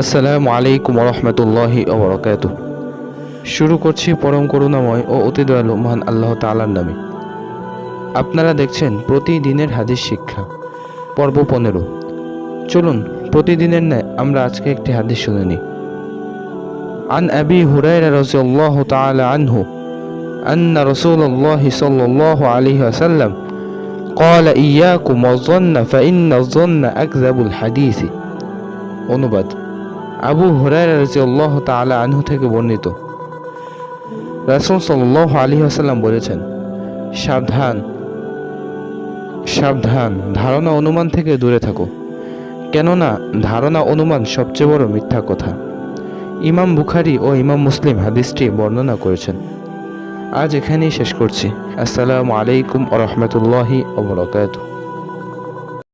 আসসালামু আলাইকুম রহমতুল্লাহি ওবরাকাত শুরু করছি পরম করুণাময় ও অতি দয়ালু মহান আল্লাহ তাআলার নামে আপনারা দেখছেন প্রতিদিনের হাদিস শিক্ষা পর্ব পনেরো চলুন প্রতিদিনের ন্যায় আমরা আজকে একটি হাদিস শুনে নিই عن أبي هريرة رضي الله تعالى عنه أن رسول الله صلى الله عليه وسلم قال إياكم والظن فإن الظن أكذب الحديث অনুবাদ আবু হুরায়রা রাদিয়াল্লাহু তাআলা আনহু থেকে বর্ণিত। রাসূল সাল্লাল্লাহু আলী ওয়াসাল্লাম বলেছেন, সাবধান সাবধান, ধারণা অনুমান থেকে দূরে থাকো। কেননা ধারণা অনুমান সবচেয়ে বড় মিথ্যা কথা। ইমাম বুখারী ও ইমাম মুসলিম হাদিসটি বর্ণনা করেছেন। আজ এখানেই শেষ করছি। আসসালামু আলাইকুম ওয়া রাহমাতুল্লাহি ওয়া বারাকাতুহু।